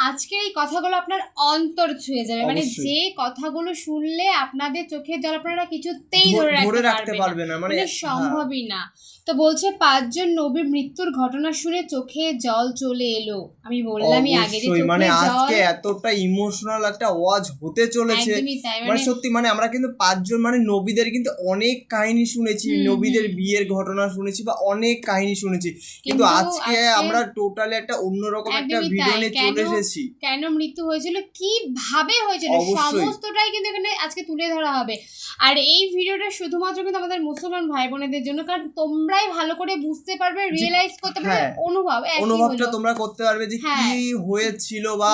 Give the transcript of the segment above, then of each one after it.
আজকে এই কথাগুলো আপনার অন্তর ছুঁয়ে যাবে। মানে যে কথাগুলো শুনলে আপনাদের চোখের জল আপনারা কিছুতেই ধরে রাখতে পারবে না মানে মানে হ্যাঁ, সম্ভবই না। তো বলছে পাঁচজন নবীর মৃত্যুর ঘটনা শুনে চোখে জল চলে এলো। আমি বললামই আগে যে মানে আজকে এতটা ইমোশনাল একটা ওয়াজ হতে চলেছে। মানে মানে সত্যি মানে আমরা কিন্তু পাঁচজন মানে নবীদের কিন্তু অনেক কাহিনী শুনেছি নবীদের বিয়ের ঘটনা শুনেছি বা অনেক কাহিনী শুনেছি। কিন্তু আজকে- আমরা টোটালি একটা অন্যরকম একটা ভিডিও নিয়ে চলে এসেছি। কেন মৃত্যু হয়েছিল? কীভাবে হয়েছিল? সমস্তটাই কিন্তু এখানে আজকে তুলে ধরা হবে। আর এই ভিডিওটা শুধুমাত্র কিন্তু আমাদের মুসলমান ভাই বোনেদের জন্য কারণ তোমরাই ভালো করে বুঝতে পারবে রিয়েলাইজ করতে পারবে হ্যাঁ। অনুভব অনুভবটা তোমরা করতে পারবে যে হ্যাঁ। কি হয়েছিল বা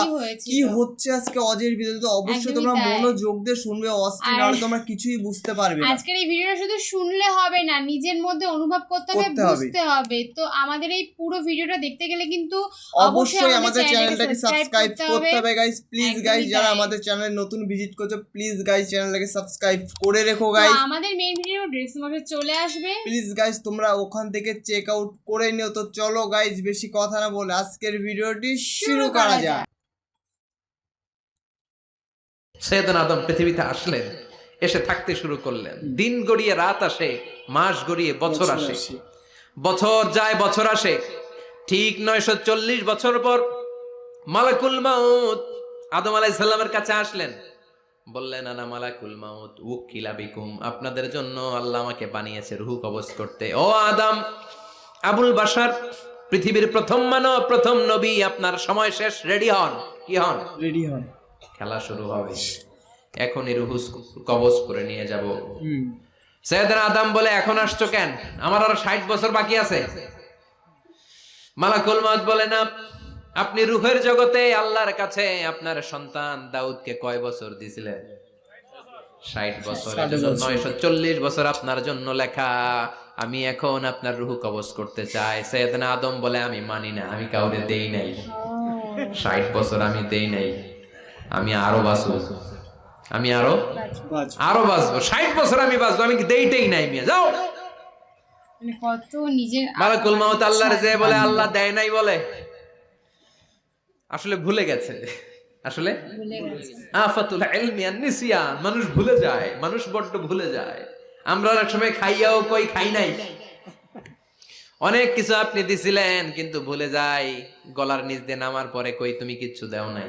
কি হচ্ছে আজকে অজের ভিডিও তো অবশ্যই তোমরা মনোযোগ দিয়ে শুনবে অস্থির আর- নাহলে তোমরা কিছুই বুঝতে পারবে না। আজকের এই ভিডিওটা শুধু শুনলে হবে না নিজের মধ্যে অনুভব করতে হবে বুঝতে হবে। তো আমাদের এই পুরো ভিডিওটা দেখতে গেলে কিন্তু অবশ্যই আমাদের চ্যানেলটাকে চ্যানেলটাকে সাবস্ক্রাইব করতে হবে। গাইস প্লিজ গাইস যারা আমাদের চ্যানেল নতুন ভিজিট করছ প্লিজ গাইস চ্যানেলটাকে সাবস্ক্রাইব করে রেখো তো গাইস আমাদের মেইন ভিডিও বক্সে চলে আসবে। প্লিজ গাইস তোমরা ওখান থেকে চেক আউট করে নিও। তো চলো গাইস বেশি কথা না বলে আজকের ভিডিওটি শুরু করা যাক। সৈয়দনা আদম পৃথিবীতে আসলেন এসে থাকতে শুরু করলেন। দিন গড়িয়ে রাত আসে মাস গড়িয়ে বছর আসে। বছর যায় বছর আসে। ঠিক নয়শো চল্লিশ বছর পর মালাকুল মাউত। আদম আলাইসাল্লামের কাছে আসলেন। বললেন আনা মালাকুল মাউত উকিলা বিকুম। আপনাদের জন্য আল্লাহ আমাকে বানিয়েছে রুহু কবজ করতে। ও আদম আবুল বাসার পৃথিবীর প্রথম মানব প্রথম নবী আপনার সময় শেষ রেডি হন। কি হন? রেডি হন। খেলা শুরু হবে। এখনই রুহু কবজ করে নিয়ে যাব। সৈয়দনা আদম বলে এখন আসছো কেন? আমার আরও ষাট বছর বাকি আছে। মালাকুল মাউত বলে না আপনি রুহের জগতে আল্লাহর কাছে আপনার সন্তান দাউদকে কয় বছর দিছিলেন? ষাট বছর। নয়শো চল্লিশ বছর আপনার জন্য লেখা আমি এখন আপনার রুহু কবজ করতে চাই। সৈয়দনা আদম বলে আমি মানি না আমি কাউরে দেই নাই। ষাট বছর আমি দেই নাই আমি আরও বাঁচব। আমি আরও আরও বাঁচবো। ষাট বছর আমি বাঁচবো আমি দেইটাই নাই মিয়া? যাও। মানে কত নিজের মালাকুল মাউত আল্লাহর যে বলে আল্লাহ দেয় নাই বলে। আসলে ভুলে গেছে। আসলে? আফাতুল নিসিয়ান মানুষ ভুলে যায় মানুষ বড্ড ভুলে যায়। আমরা অনেক সময় খাইয়াও কই খাই নাই। অনেক কিছু আপনি দিছিলেন কিন্তু ভুলে যাই গলার নিচ দিয়ে নামার পরে কই তুমি কিচ্ছু দেও নাই।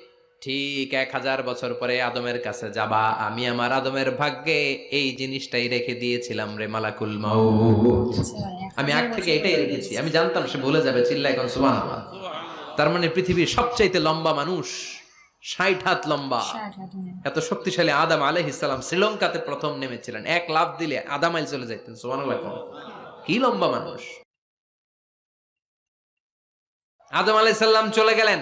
ঠিক এক হাজার বছর পরে আদমের কাছে যাবা। আমি আমার আদমের ভাগ্যে এই জিনিসটাই রেখে দিয়েছিলাম রে মালাকুল মাউত। আমি আগ থেকে এটাই রেখেছি। আমি জানতাম সে ভুলে যাবে চিল্লা এখন সুবান তার মানে পৃথিবীর সবচাইতে লম্বা মানুষ ষাট হাত লম্বা। এত শক্তিশালী আদাম আলহিসাম শ্রীলঙ্কাতে প্রথম নেমেছিলেন। এক লাভ দিলে আদাম আইল চলে যাইতেন সোমান কি লম্বা মানুষ। আদম আলাইসাল্লাম চলে গেলেন।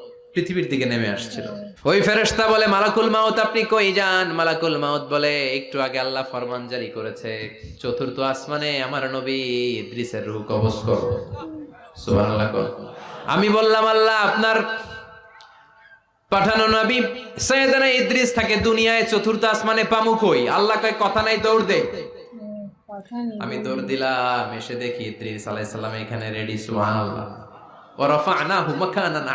পৃথিবীর দিকে নেমে আসছিল। ওই ফেরেশতা বলে মালাকুল মাউত আপনি কই যান? মালাকুল মাউত বলে একটু আগে আল্লাহ ফরমান জারি করেছে। চতুর্থ আসমানে আমার নবী ইদ্রিসের রূহ কবজ করো। সুবহানাল্লাহ আমি বললাম আল্লাহ আপনার পাঠানো নবী সৈয়দানা ইদ্রিস থাকে দুনিয়ায় চতুর্থ আসমানে পামু কই? আল্লাহ কয় কথা নাই দৌড় দে। আমি দৌড় দিলাম এসে দেখি ইদ্রিস আলাইহিস সালাম এখানে রেডি সুবহানাল্লাহ। মাকানান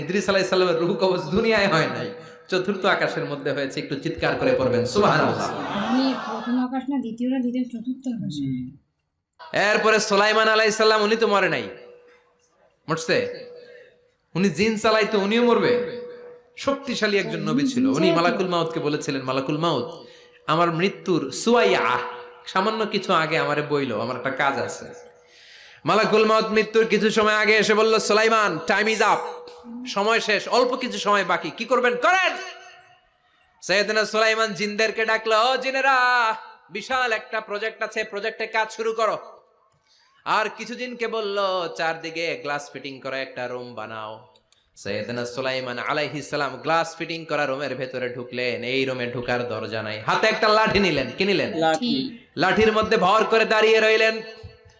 ইদ্রিস আলাইহিস সালামের রূহ কবজ দুনিয়ায় হয় নাই। চতুর্থ আকাশের মধ্যে হয়েছে একটু চিৎকার করে পড়বেন। সুবহানাল্লাহ। প্রথম আকাশ না দ্বিতীয় না দ্বিতীয় চতুর্থ আকাশ। এরপরে সুলাইমান আলাইহিস সালাম উনি তো মরে নাই। মরছে? উনি জিন চালাইতো উনিও মরবে। শক্তিশালী একজন নবী ছিল। উনি মালাকুল মাউতকে বলেছিলেন মালাকুল মাউত আমার মৃত্যুর সুয়াইয়া সামান্য কিছু আগে আমারে বইলো আমার একটা কাজ আছে। মালাকুল মাউত মৃত্যুর কিছু সময় আগে এসে বলল সুলাইমান টাইম ইজ আপ সময় শেষ অল্প কিছু সময় বাকি। কি করবেন? করেন! সৈয়দনা সুলাইমান জিনদেরকে ডাকলো ও জিনেরা বিশাল একটা প্রজেক্ট আছে প্রজেক্টে কাজ শুরু করো। আর কিছু জিনকে বলল চারদিকে গ্লাস ফিটিং করা একটা রুম বানাও। সৈয়দনা সুলাইমান আলাইহিস সালাম গ্লাস ফিটিং করা রুমের ভেতরে ঢুকলেন। এই রুমে ঢুকার দরজা নাই। হাতে একটা লাঠি নিলেন। কি নিলেন? লাঠি। লাঠির মধ্যে ভর করে দাঁড়িয়ে রইলেন।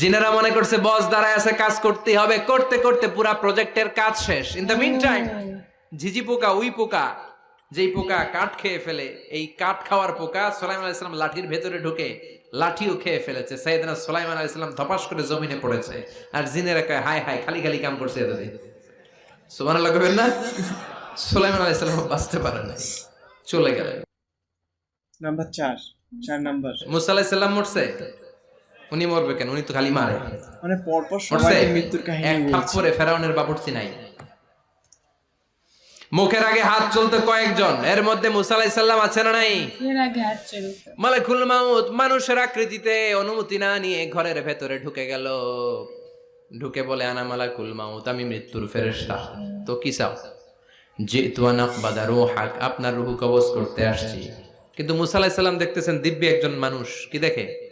জিনেরা মনে করছে বস দাঁড়ায় আছে কাজ করতে হবে। করতে করতে পুরা প্রজেক্টের কাজ শেষ। ইন দ্য মিন টাইম ঝিঝি পোকা উই পোকা যেই পোকা কাঠ খেয়ে ফেলে এই কাঠ খাওয়ার পোকা সোলাইমান আলাইসালাম লাঠির ভেতরে ঢুকে লাঠিও খেয়ে ফেলেছে। সাইদানা সোলাইমান আলাইসালাম ধপাস করে জমিনে পড়েছে। আর জিনেরা কয় হায় হায় খালি খালি কাম করছে এতদিন। সুমান লাগবেন না? সোলাইমান আলাইসালাম বাঁচতে পারে না চলে গেলেন। নাম্বার চার চার নাম্বার। মুসা আলাইসাল্লাম মরছে? উনি মরবে কেন? উনি তো খালি মারে। মানে পরপর সবাই মৃত্যুর এক কাহিনী বলছে। থাপ্পড়ে ফেরাউনের বাবুর্চি নাই। মুখের আগে হাত চলতে কয়েকজন এর মধ্যে মুসা আছে না নাই? এর আগে হাত ছিল মালাকুল মাউত মানুষের আকৃতিতে অনুমতি না নিয়ে ঘরের ভেতরে ঢুকে গেল। ঢুকে বলে আনা মালাকুল মাউত আমি মৃত্যুর ফেরেশতা। তো কি চাও? যে রুহাক আপনার রুহু কবজ করতে আসছি। কিন্তু মুসা আলাইহিস সালাম দেখতেছেন দিব্য একজন মানুষ। কি দেখে?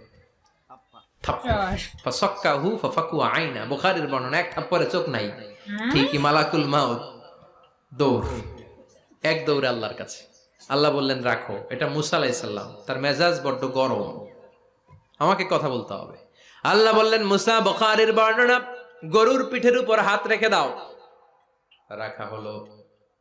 ফফাকু আইনা। বুখারীর বর্ণনা এক চোখ নাই। ঠিকই মালাকুল মাউত। দৌড়। এক দৌড়ে আল্লাহর কাছে। আল্লাহ বললেন রাখো এটা মুসা আলাইসাল্লাম তার মেজাজ বড্ড গরম। আমাকে কথা বলতে হবে। আল্লাহ বললেন মুসা বখারির বর্ণনা গরুর পিঠের উপর হাত রেখে দাও। রাখা হলো।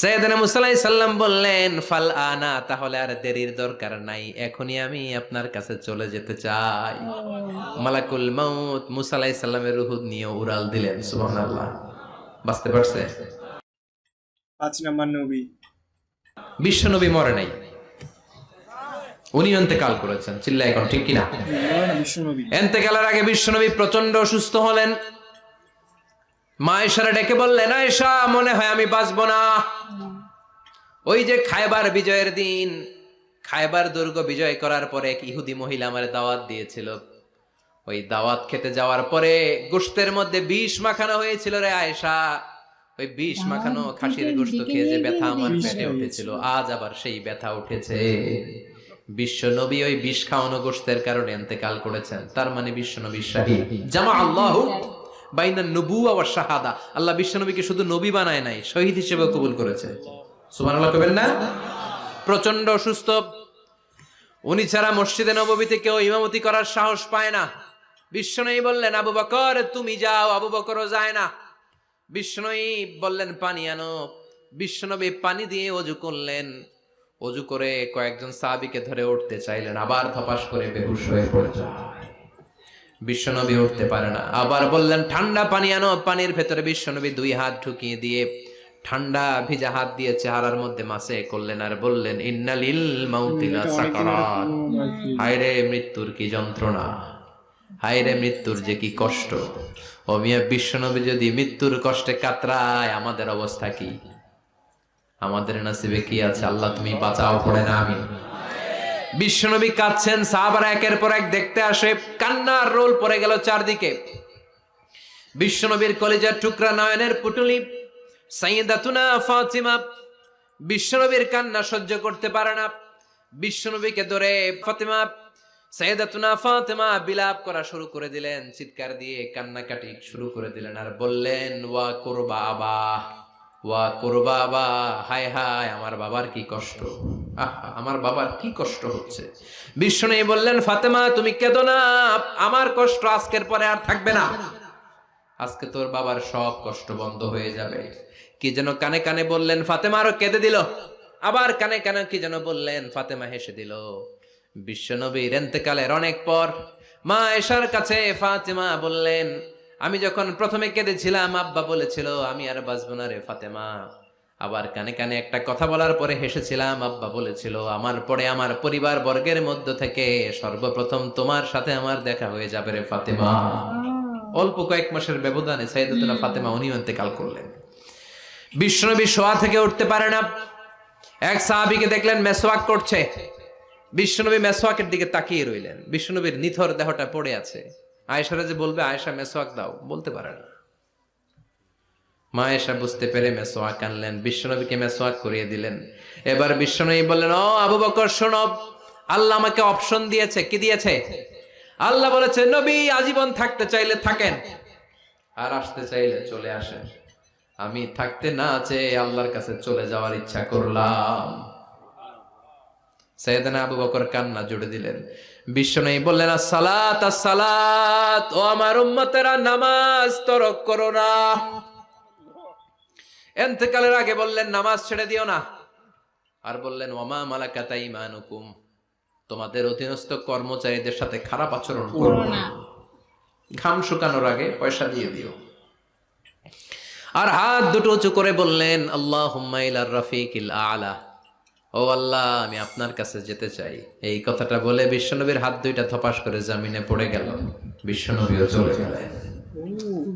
সৈয়দনা সাল্লাম বললেন ফাল আনা তাহলে আর দেরির দরকার নাই এখনই আমি আপনার কাছে চলে যেতে চাই। মালাকুল মাউত সাল্লামের রুহ নিয়ে উড়াল দিলেন সুবহানাল্লাহ। বাঁচতে পারছে? পাঁচ নাম্বার নবী। বিশ্বনবী মরে নাই। উনি অন্তেকাল করেছেন চিল্লা এখন ঠিক কিনা? বিশ্ব নবী এন্তেকালের আগে বিশ্বনবী প্রচণ্ড অসুস্থ হলেন। মা এসারা ডেকে বললেন আয়েশা মনে হয় আমি বাঁচবো না। ওই যে খায়বার বিজয়ের দিন খায়বার দুর্গ বিজয় করার পরে এক ইহুদি মহিলা আমার দাওয়াত দিয়েছিল। ওই দাওয়াত খেতে যাওয়ার পরে গোশতের মধ্যে বিষ মাখানো হয়েছিল রে আয়েশা। ওই বিষ মাখানো খাসির গোস্ত খেয়ে যে ব্যথা আমার পেটে উঠেছিল আজ আবার সেই ব্যথা উঠেছে। বিশ্ব নবী ওই বিষ খাওয়ানো গোস্তের কারণে এন্তেকাল করেছেন তার মানে বিশ্ব নবী শাহিদ জামা আল্লাহ বাইনা নবুয়া ওয়া শাহাদা। আল্লাহ বিশ্ব নবীকে শুধু নবী বানায় নাই, শহীদ হিসেবে কবুল করেছে। সুবহানাল্লাহ কবেন না? প্রচণ্ড অসুস্থ। উনি ছাড়া মসজিদে নববীতে কেউ ইমামতি করার সাহস পায় না। বিশ্বনবী বললেন, আবু বকর, তুমি যাও, আবু বকরও যায় না। বিষ্ণুই বললেন, পানি আনো। বিষ্ণনবী পানি দিয়ে অজু করলেন। অজু করে কয়েকজন সাহাবিকে ধরে উঠতে চাইলেন, আবার ধপাস করে বেহুশ হয়ে পড়ে বিশ্বনবী উঠতে পারে না। আবার বললেন, ঠান্ডা পানি আনো, পানির ভেতরে বিশ্বনবী দুই হাত ঢুকিয়ে দিয়ে ঠান্ডা ভিজা হাত দিয়ে চেহারার মধ্যে মাসে করলেন আর বললেন, ইন্নালিল মাউতিলা হায়রে মৃত্যুর কি যন্ত্রণা? হায়রে মৃত্যুর যে কি কষ্ট? ও মিয়া বিশ্বনবী যদি মৃত্যুর কষ্টে কাতরায়, আমাদের অবস্থা কি? আমাদের নাসিবে কি আছে? আল্লাহ তুমি বাঁচাও, পড়ে না আমি বিশ্বনবী কাঁদছেন, সাহাবারা একের পর এক দেখতে আসে, কান্নার রোল পড়ে গেল চারদিকে। বিশ্বনবীর কলেজের টুকরা নয়নের পুটুলি, সাইয়েদাতুনা ফাতিমা, বিশ্বনবীর কান্না সহ্য করতে পারে না। বিশ্বনবীকে ধরে ফাতিমা, সাইয়েদাতুনা ফাতিমা বিলাপ করা শুরু করে দিলেন, চিৎকার দিয়ে কান্নাকাটি শুরু করে দিলেন আর বললেন, ওয়া করবা আবা। ওয়া করবা আবা হায় হায়, আমার বাবার কি কষ্ট। আমার বাবার কি কষ্ট হচ্ছে। বিষ্ণু বললেন, ফাতেমা, তুমি কেঁদো না, আমার কষ্ট আজকের পরে আর থাকবে না। আজকে তোর বাবার সব কষ্ট বন্ধ হয়ে যাবে। কি যেন কানে কানে বললেন, ফাতেমা আরও কেঁদে দিল। আবার কানে কানে কি যেন বললেন, ফাতেমা হেসে দিল। বিশ্বনবীর এন্তেকালের অনেক পর মা এসার কাছে ফাতেমা বললেন আমি যখন প্রথমে কেঁদেছিলাম আব্বা বলেছিল আমি আর বাঁচবো না রে ফাতেমা। আবার কানে কানে একটা কথা বলার পরে হেসেছিলাম আব্বা বলেছিল আমার পরে আমার পরিবার বর্গের মধ্য থেকে সর্বপ্রথম তোমার সাথে আমার দেখা হয়ে যাবে রে ফাতেমা। অল্প কয়েক মাসের ব্যবধানে সাইদাতুনা ফাতেমা উনিও ইন্তেকাল করলেন। বিষ্ণনবী শোয়া থেকে উঠতে পারে না। এক সাহাবিকে দেখলেন মেসওয়াক করছে। বিষ্ণনবী মেসওয়াকের দিকে তাকিয়ে রইলেন। বিষ্ণনবীর নিথর দেহটা পড়ে আছে। আয়েশারা যে বলবে, আয়েশা মেসওয়াক দাও। বলতে পারে না। মা এসা বুঝতে পেরে মেসোয়াক আনলেন, বিশ্বনবীকে মেসোয়াক করিয়ে দিলেন। এবার বিশ্বনবী বললেন, ও আবু বকর, শোনো, আল্লাহ আমাকে অপশন দিয়েছে। কি দিয়েছে? আল্লাহ বলেছে, নবী আজীবন থাকতে চাইলে থাকেন, আর আসতে চাইলে চলে আসেন। আমি থাকতে না চেয়ে আল্লাহর কাছে চলে যাওয়ার ইচ্ছা করলাম। সৈয়দনা আবু বকর কান্না জুড়ে দিলেন। বিশ্বনবী বললেন আসসালাত আসসালাত ও আমার উম্মতেরা নামাজ তরক করো না। এন্তেকালের আগে বললেন নামাজ ছেড়ে দিও না। আর বললেন ওমা মালাকাতা ইমানুকুম তোমাদের অধীনস্থ কর্মচারীদের সাথে খারাপ আচরণ করো না। ঘাম শুকানোর আগে পয়সা দিয়ে দিও। আর হাত দুটো উঁচু করে বললেন আল্লাহ হুম্মাইলার রফিকিল আলা। ও আল্লাহ আমি আপনার কাছে যেতে চাই। এই কথাটা বলে বিশ্বনবীর হাত দুইটা থপাস করে জামিনে পড়ে গেল। বিশ্বনবীও চলে গেলেন।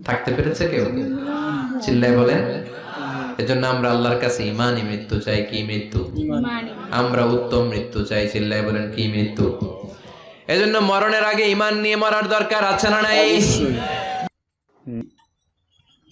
থাকতে পেরেছে কেউ? চিল্লায় বলেন এজন্য আমরা আল্লাহর কাছে ইমানই মৃত্যু চাই কি মৃত্যু? আমরা উত্তম মৃত্যু চাই চিল্লায় বলেন কি মৃত্যু? এজন্য মরণের আগে ইমান নিয়ে মরার দরকার আছে না নাই?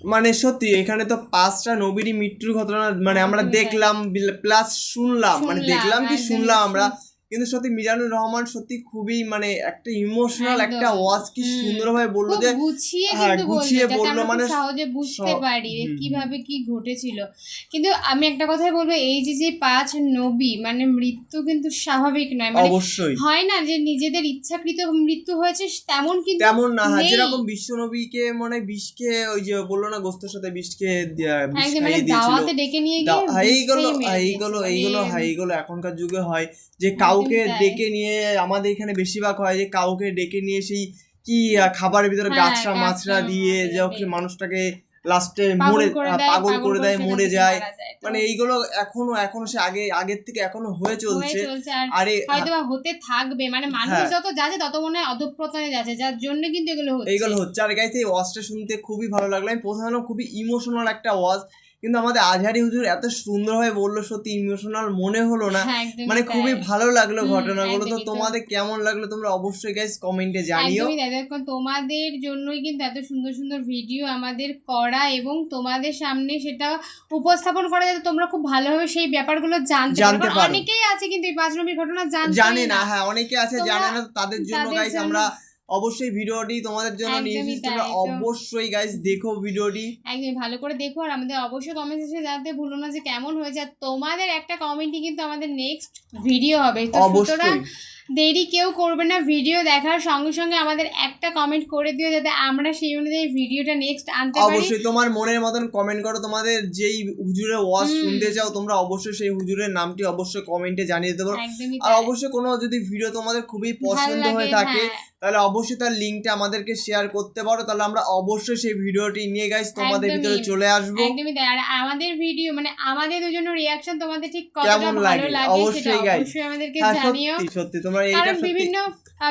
মানে সত্যি এখানে তো পাঁচটা নবীরই মৃত্যুর ঘটনা মানে আমরা দেখলাম প্লাস শুনলাম মানে দেখলাম কি শুনলাম আমরা। কিন্তু সত্যি মিজানুর রহমান সত্যি খুবই মানে একটা ইমোশনাল একটা ওয়াজ কি। সুন্দরভাবে বলল যে গুছিয়ে হ্যাঁ, কিন্তু গুছিয়ে বলল মানে সহজে বুঝতে পারি। কীভাবে কি ঘটেছিল। কিন্তু আমি একটা কথাই বলব এই যে যে পাঁচ নবী মানে মৃত্যু কিন্তু স্বাভাবিক নয়। মানে অবশ্যই। হয় না যে নিজেদের ইচ্ছাকৃত মৃত্যু হয়েছে তেমন কিন্তু তেমন না হ্যাঁ। যেরকম বিশ্বনবীকে মানে বিষকে ওই যে বলল না গোস্তের সাথে বিষকে একদম মানে দাওয়াতে ডেকে নিয়ে গিয়ে হ্যাঁ, এইগুলো হ্যাঁ, এইগুলো এইগুলো হ্যাঁ এইগুলো এখনকার যুগে হয় যে কাউকে ডেকে নিয়ে আমাদের এখানে বেশিরভাগ হয় যে কাউকে ডেকে নিয়ে সেই কি খাবারের ভিতরে হ্যাঁ, গাছরা মাছরা দিয়ে যে ওকে মানুষটাকে লাস্টে মরে পাগল করে দেয় মরে যায়। মানে এইগুলো এখনও এখনও সে আগে আগের থেকে এখনও হয়ে হয়ে চলছে। আরে হয়তো হতে থাকবে মানে মানুষ হ্যাঁ। যত যাচ্ছে তত মনে হয় অধঃপতনে যাচ্ছে যার জন্য কিন্তু এগুলো হচ্ছে। এইগুলো হচ্ছে। আর এই ওয়াজটা শুনতে খুবই ভালো লাগল। আমি প্রথমে খুবই ইমোশনাল একটা ওয়াজ। কিন্তু আমাদের আজহারি হুজুর এত সুন্দরভাবে বলল সত্যি ইমোশনাল মনে হলো না। হ্যাঁ, মানে খুবই ভালো লাগল ঘটনাগুলো। তো তোমাদের কেমন লাগল তোমরা অবশ্যই গাইস কমেন্টে জানিও। তোমাদের জন্যই কিন্তু এত সুন্দর সুন্দর ভিডিও আমাদের করা এবং তোমাদের সামনে সেটা উপস্থাপন করা যাতে তোমরা খুব ভালোভাবে সেই ব্যাপারগুলো জানতে পারো। অনেকেই আছে কিন্তু এই পাঁচ নম্বর ঘটনা জানে না হ্যাঁ অনেকে আছে জানে না তাদের জন্য গাইস জন্য- আমরা অবশ্যই ভিডিওটি তোমাদের জন্য নিয়ে এসেছি। তোমরা অবশ্যই গাইস দেখো ভিডিওটি। একদম ভালো করে দেখো আর আমাদের অবশ্যই কমেন্ট সেকশনে জানাতে ভুলো না যে কেমন হয়েছে। আর তোমাদের একটা কমেন্টই কিন্তু আমাদের নেক্সট ভিডিও হবে। তো সুতরাং দেরি কেউ করবে না। ভিডিও দেখার সঙ্গে সঙ্গে আমাদের একটা কমেন্ট করে দিও যাতে আমরা সেই অনুযায়ী ভিডিওটা নেক্সট আনতে পারি। অবশ্যই তোমার মনের মতন কমেন্ট করো। তোমাদের যেই হুজুরের ওয়াজ শুনতে চাও তোমরা অবশ্যই সেই হুজুরের নামটি অবশ্যই কমেন্টে জানিয়ে দেবো একদমই আর অবশ্যই কোনো যদি ভিডিও তোমাদের খুবই পছন্দ হয়ে থাকে হ্যাঁ। তাহলে অবশ্যই তার লিঙ্কটা আমাদেরকে শেয়ার করতে পারো। তাহলে আমরা অবশ্যই সেই ভিডিওটি নিয়ে গাইস তোমাদের ভিতরে চলে আসব। একদমই তাই। আর আমাদের ভিডিও মানে আমাদের দুজনের রিয়াকশন তোমাদের ঠিক কতটা কেমন ভালো লাগে? লাগে অবশ্যই গাইস অবশ্যই আমাদেরকে হ্যাঁ জানিও। সত্যি সত্যি তোমরা এইটা সত্যি। বিভিন্ন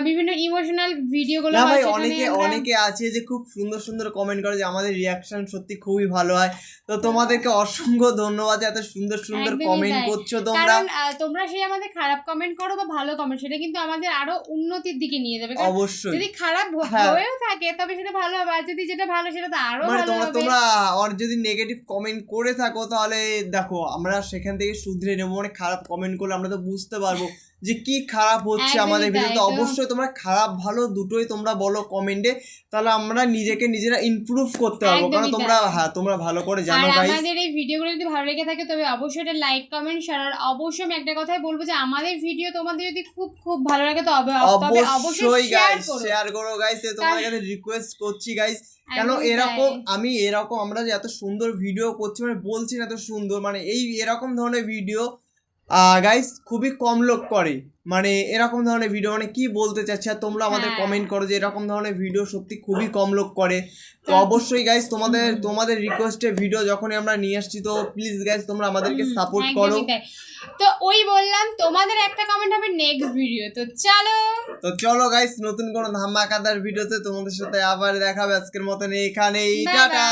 বিভিন্ন ইমোশনাল ভিডিওগুলো না হয় ভাই অনেকে অনেকে আছে যে খুব সুন্দর সুন্দর কমেন্ট করে যে আমাদের রিয়াকশন সত্যি খুবই ভালো হয়। তো তোমাদেরকে অসংখ্য ধন্যবাদ এত সুন্দর সুন্দর কমেন্ট করছ তোমরা। তোমরা সেই আমাদের খারাপ কমেন্ট করো বা ভালো কমেন্ট সেটা কিন্তু আমাদের আরও উন্নতির দিকে নিয়ে যাবে। অবশ্যই। যদি খারাপ হ্যাঁ। হয়েও থাকে তবে সেটা ভালো হবে। আর যদি যেটা ভালো সেটা তো আরও মানে ভালো তোমরা হবে। তোমরা আর যদি নেগেটিভ কমেন্ট করে থাকো তাহলে দেখো আমরা সেখান থেকে শুধরে নেব। মানে খারাপ কমেন্ট করলে আমরা তো বুঝতে পারব। যে কি খারাপ হচ্ছে আমাদের ভিডিও তাই তো তো। অবশ্যই তোমরা খারাপ ভালো দুটোই তোমরা বলো কমেন্টে তাহলে আমরা নিজেকে নিজেরা ইমপ্রুভ করতে পারব। কারণ তোমরা হ্যাঁ তোমরা ভালো করে জানো গাইস আমাদের এই ভিডিওগুলো যদি ভালো লেগে থাকে তবে অবশ্যই এটা লাইক কমেন্ট শেয়ার আর অবশ্যই আমি একটা কথাই বলব যে আমাদের ভিডিও তোমাদের যদি খুব খুব ভালো লাগে তো অবশ্যই অবশ্যই গাইস করো। শেয়ার করো গাইস তোমাদের কাছে রিকোয়েস্ট করছি গাইস কেন এরকম আমি এরকম আমরা যে এত সুন্দর ভিডিও করছি মানে বলছি না এত সুন্দর মানে এই এরকম ধরনের ভিডিও গাইস খুবই কম লোক করে। মানে এরকম ধরনের ভিডিও মানে কি বলতে চাচ্ছি আর তোমরা আমাদের হ্যাঁ। কমেন্ট করো যে এরকম ধরনের ভিডিও সত্যি খুবই কম লোক করে। তো অবশ্যই গাইস তোমাদের তোমাদের রিকোয়েস্টে ভিডিও যখনই আমরা নিয়ে আসছি তো প্লিজ গাইস তোমরা আমাদেরকে সাপোর্ট করো। তো ওই বললাম তোমাদের একটা কমেন্ট হবে নেক্সট ভিডিও তো চলো। তো চলো গাইস নতুন কোনো ধামাকাদার ভিডিওতে তোমাদের সাথে আবার দেখাবে আজকের মতন এখানেই। টাটা.